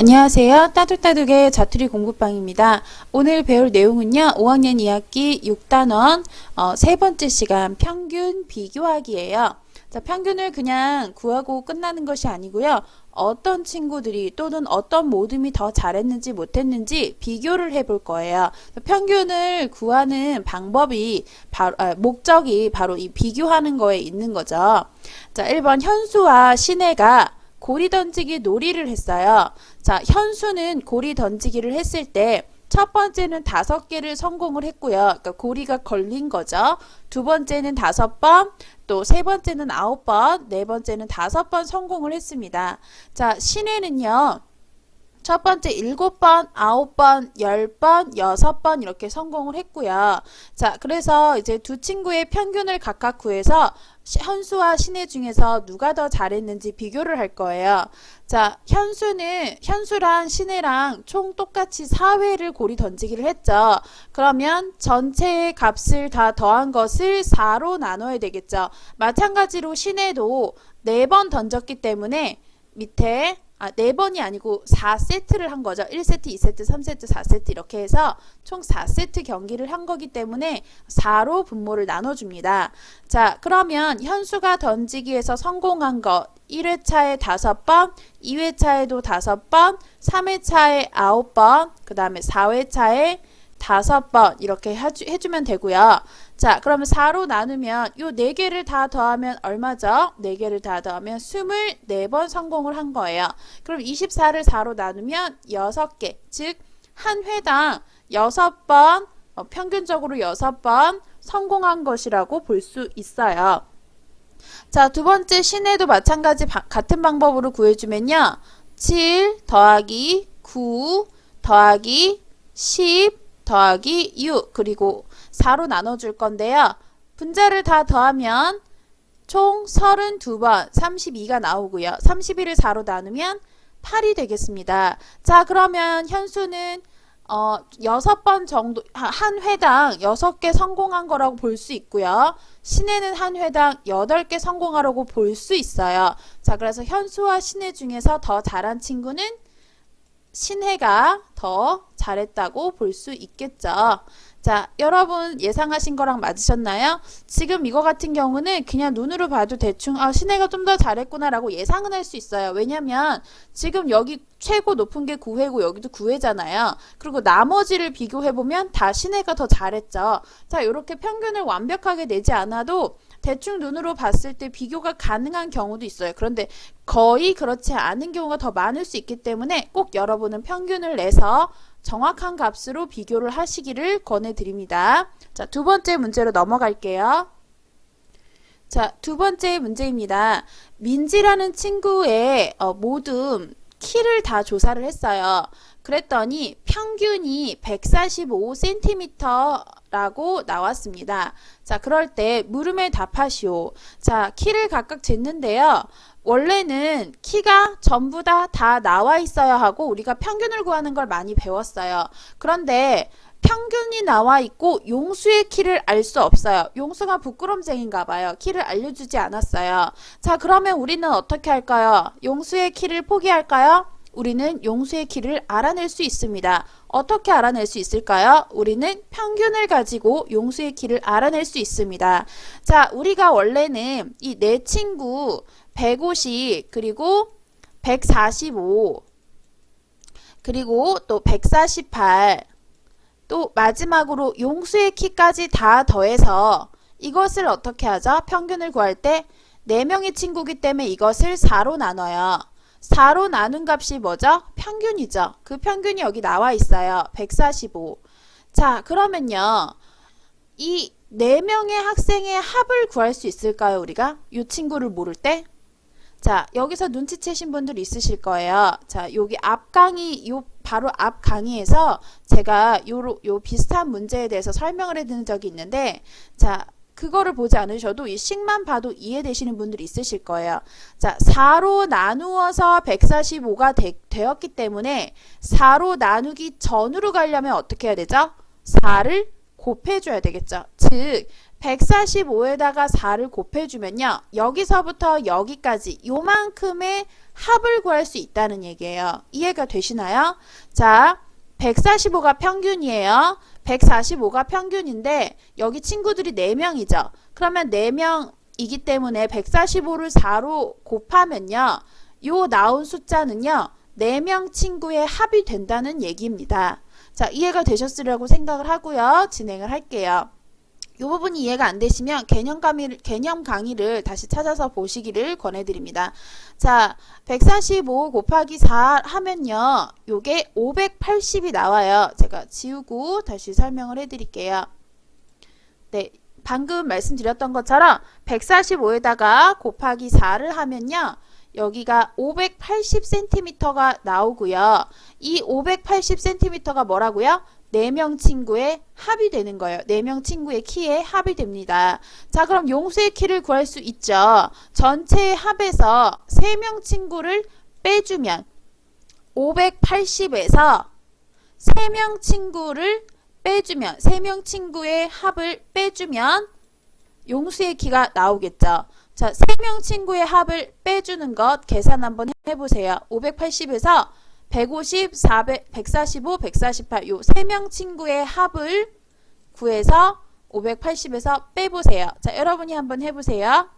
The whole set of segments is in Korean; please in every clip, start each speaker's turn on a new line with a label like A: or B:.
A: 안녕하세요. 따뜻따뜻의 자투리 공부방입니다. 오늘 배울 내용은요. 5학년 2학기 6단원 어, 세 번째 시간 평균 비교하기예요. 자, 평균을 그냥 구하고 끝나는 것이 아니고요. 어떤 친구들이 또는 어떤 모둠이 더 잘했는지 못했는지 비교를 해볼 거예요. 평균을 구하는 방법이 바로 아, 목적이 바로 이 비교하는 거에 있는 거죠. 자, 1번 현수와 신혜가 고리 던지기 놀이를 했어요. 자, 현수는 고리 던지기를 했을 때 첫 번째는 다섯 개를 성공을 했고요. 그러니까 고리가 걸린 거죠. 두 번째는 다섯 번, 또 세 번째는 아홉 번, 네 번째는 다섯 번 성공을 했습니다. 자, 신혜는요. 첫 번째 일곱 번, 아홉 번, 열 번, 여섯 번 이렇게 성공을 했고요. 자, 그래서 이제 두 친구의 평균을 각각 구해서 시- 현수와 신혜 중에서 누가 더 잘했는지 비교를 할 거예요. 자, 현수는 현수랑 신혜랑 총 똑같이 4회를 고리 던지기를 했죠. 그러면 전체의 값을 다 더한 것을 4로 나눠야 되겠죠. 마찬가지로 신혜도 4번 던졌기 때문에 밑에 아, 4번이 아니고 4세트를 한 거죠. 1세트, 2세트, 3세트, 4세트 이렇게 해서 총 4세트 경기를 한 거기 때문에 4로 분모를 나눠줍니다. 자, 그러면 현수가 던지기에서 성공한 것 1회차에 5번, 2회차에도 5번, 3회차에 9번, 그 다음에 4회차에 다섯 번 이렇게 해주, 해주면 되고요. 자, 그러면 4로 나누면 요 4개를 다 더하면 얼마죠? 4개를 다 더하면 24번 성공을 한 거예요. 그럼 24를 4로 나누면 6개, 즉 한 회당 6번, 어, 평균적으로 6번 성공한 것이라고 볼 수 있어요. 자, 두 번째 신혜도 마찬가지 바- 같은 방법으로 구해주면요. 7 더하기 9 더하기 10 더하기 6 그리고 4로 나눠줄 건데요. 분자를 다 더하면 총 32번 32가 나오고요. 31을 4로 나누면 8이 되겠습니다. 자 그러면 현수는 어, 6번 정도 하- 한 회당 6개 성공한 거라고 볼 수 있고요. 신혜는 한 회당 8개 성공하라고 볼 수 있어요. 자 그래서 현수와 신혜 중에서 더 잘한 친구는 신혜가 더 잘했다고 볼 수 있겠죠. 자, 여러분 예상하신 거랑 맞으셨나요? 지금 이거 같은 경우는 그냥 눈으로 봐도 대충 아, 신혜가 좀 더 잘했구나라고 예상은 할 수 있어요. 왜냐면 지금 여기 최고 높은 게 9회고 여기도 9회잖아요. 그리고 나머지를 비교해 보면 다 신혜가 더 잘했죠. 자, 이렇게 평균을 완벽하게 내지 않아도 대충 눈으로 봤을 때 비교가 가능한 경우도 있어요. 그런데 거의 그렇지 않은 경우가 더 많을 수 있기 때문에 꼭 여러분은 평균을 내서 정확한 값으로 비교를 하시기를 권해드립니다. 자, 두 번째 문제로 넘어갈게요. 자, 두 번째 문제입니다. 민지라는 친구의 어, 모든 키를 다 조사를 했어요. 그랬더니 평균이 145cm라고 나왔습니다. 자, 그럴 때 물음에 답하시오. 자, 키를 각각 쟀는데요. 원래는 키가 전부 다다 나와 있어야 하고 우리가 평균을 구하는 걸 많이 배웠어요. 그런데 평균이 나와 있고 용수의 키를 알 수 없어요. 용수가 부끄럼쟁인가 봐요. 키를 알려주지 않았어요. 자, 그러면 우리는 어떻게 할까요? 용수의 키를 포기할까요? 우리는 용수의 키를 알아낼 수 있습니다. 어떻게 알아낼 수 있을까요? 우리는 평균을 가지고 용수의 키를 알아낼 수 있습니다. 자, 우리가 원래는 이네 친구 150 그리고 145 그리고 또 148 또 마지막으로 용수의 키까지 다 더해서 이것을 어떻게 하죠? 평균을 구할 때 4명의 친구기 때문에 이것을 4로 나눠요. 4로 나눈 값이 뭐죠? 평균이죠. 그 평균이 여기 나와 있어요. 145. 자, 그러면요. 이 4명의 학생의 합을 구할 수 있을까요, 우리가? 이 친구를 모를 때? 자, 여기서 눈치채신 분들 있으실 거예요. 자, 여기 앞 강의, 요 바로 앞 강의에서 제가 요, 요 비슷한 문제에 대해서 설명을 해드린 적이 있는데, 자, 그거를 보지 않으셔도 이 식만 봐도 이해되시는 분들이 있으실 거예요. 자, 4로 나누어서 145가 되, 었기 때문에 4로 나누기 전으로 가려면 어떻게 해야 되죠? 4를 곱해줘야 되겠죠. 즉, 145에다가 4를 곱해주면요. 여기서부터 여기까지 요만큼의 합을 구할 수 있다는 얘기예요. 이해가 되시나요? 자, 145가 평균이에요. 145가 평균인데 여기 친구들이 4명이죠. 그러면 4명이기 때문에 145를 4로 곱하면요. 요 나온 숫자는요. 4명 친구의 합이 된다는 얘기입니다. 자, 이해가 되셨으리라고 생각을 하고요. 진행을 할게요. 이 부분이 이해가 안 되시면 개념 강의를, 개념 강의를 다시 찾아서 보시기를 권해드립니다. 자, 145 곱하기 4 하면요. 요게 580이 나와요. 제가 지우고 다시 설명을 해드릴게요. 네, 방금 말씀드렸던 것처럼 145에다가 곱하기 4를 하면요. 여기가 580cm가 나오고요. 이 580cm가 뭐라고요? 4명 친구의 합이 되는 거예요. 4명 친구의 키에 합이 됩니다. 자, 그럼 용수의 키를 구할 수 있죠. 전체의 합에서 3명 친구를 빼주면 580에서 3명 친구를 빼주면 3명 친구의 합을 빼주면 용수의 키가 나오겠죠. 자, 3명 친구의 합을 빼주는 것 계산 한번 해보세요. 580에서 150, 400, 145, 148요 3명 친구의 합을 구해서 580에서 빼보세요. 자, 여러분이 한번 해보세요.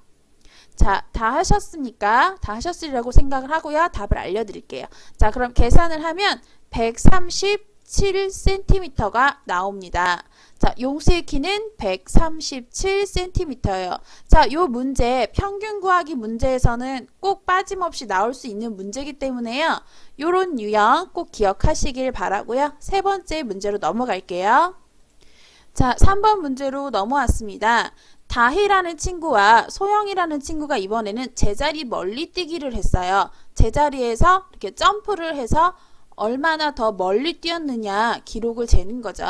A: 자, 다 하셨으니까 다 하셨으리라고 생각을 하고요. 답을 알려드릴게요. 자, 그럼 계산을 하면 137cm가 나옵니다. 자, 용수의 키는 137cm예요. 자, 요 문제 평균 구하기 문제에서는 꼭 빠짐없이 나올 수 있는 문제이기 때문에요. 요런 유형 꼭 기억하시길 바라고요. 세 번째 문제로 넘어갈게요. 자, 3번 문제로 넘어왔습니다. 다희라는 친구와 소영이라는 친구가 이번에는 제자리 멀리 뛰기를 했어요. 제자리에서 이렇게 점프를 해서 얼마나 더 멀리 뛰었느냐 기록을 재는 거죠.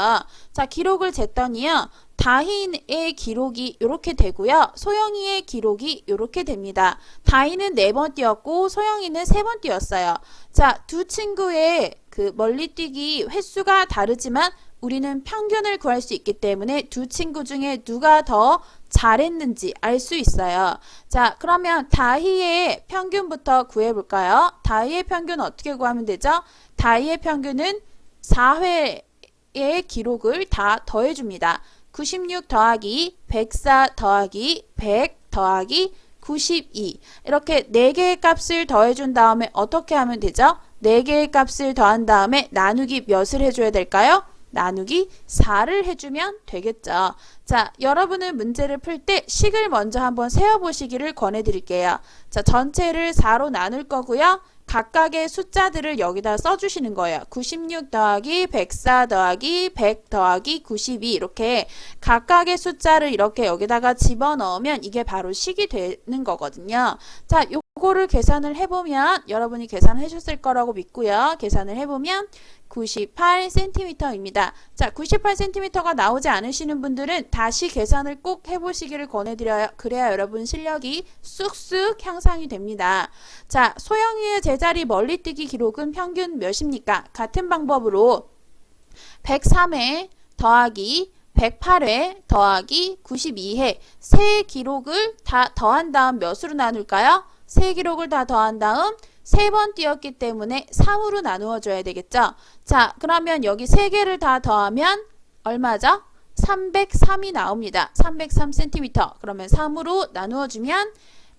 A: 자, 기록을 쟀더니요. 다희의 기록이 이렇게 되고요. 소영이의 기록이 이렇게 됩니다. 다희는 네번 뛰었고 소영이는 세 번 뛰었어요. 자, 두 친구의 그 멀리 뛰기 횟수가 다르지만 우리는 평균을 구할 수 있기 때문에 두 친구 중에 누가 더 잘했는지 알 수 있어요. 자, 그러면 다희의 평균부터 구해볼까요? 다희의 평균 어떻게 구하면 되죠? 다희의 평균은 4회의 기록을 다 더해줍니다. 96 더하기 104 더하기 100 더하기 92 이렇게 4개의 값을 더해준 다음에 어떻게 하면 되죠? 4개의 값을 더한 다음에 나누기 몇을 해줘야 될까요? 나누기 4를 해주면 되겠죠. 자, 여러분은 문제를 풀 때 식을 먼저 한번 세어보시기를 권해드릴게요. 자, 전체를 4로 나눌 거고요. 각각의 숫자들을 여기다 써주시는 거예요. 96 더하기 104 더하기 100 더하기 92 이렇게 각각의 숫자를 이렇게 여기다가 집어넣으면 이게 바로 식이 되는 거거든요. 자, 요 거를 계산을 해보면 여러분이 계산해 주실 거라고 믿고요. 계산을 해보면 98cm입니다. 자, 98cm가 나오지 않으시는 분들은 다시 계산을 꼭 해보시기를 권해드려요. 그래야 여러분 실력이 쑥쑥 향상이 됩니다. 자, 소영이의 제자리 멀리뛰기 기록은 평균 몇입니까? 같은 방법으로 103회 더하기 108회 더하기 92회 세 기록을 다 더한 다음 몇으로 나눌까요? 세 기록을 다 더한 다음 세 번 뛰었기 때문에 3으로 나누어 줘야 되겠죠? 자, 그러면 여기 세 개를 다 더하면 얼마죠? 303이 나옵니다. 303cm. 그러면 3으로 나누어 주면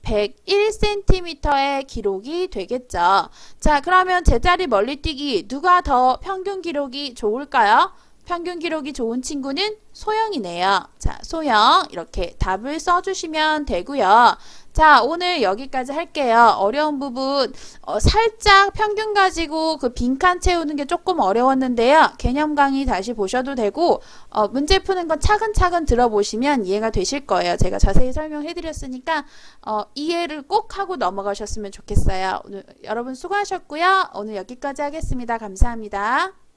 A: 101cm의 기록이 되겠죠. 자, 그러면 제자리 멀리뛰기 누가 더 평균 기록이 좋을까요? 평균 기록이 좋은 친구는 소영이네요. 자, 소영 이렇게 답을 써주시면 되고요. 자, 오늘 여기까지 할게요. 어려운 부분 어, 살짝 평균 가지고 그 빈칸 채우는 게 조금 어려웠는데요. 개념 강의 다시 보셔도 되고 어, 문제 푸는 건 차근차근 들어보시면 이해가 되실 거예요. 제가 자세히 설명해 드렸으니까 어, 이해를 꼭 하고 넘어가셨으면 좋겠어요. 오늘 여러분 수고하셨고요. 오늘 여기까지 하겠습니다. 감사합니다.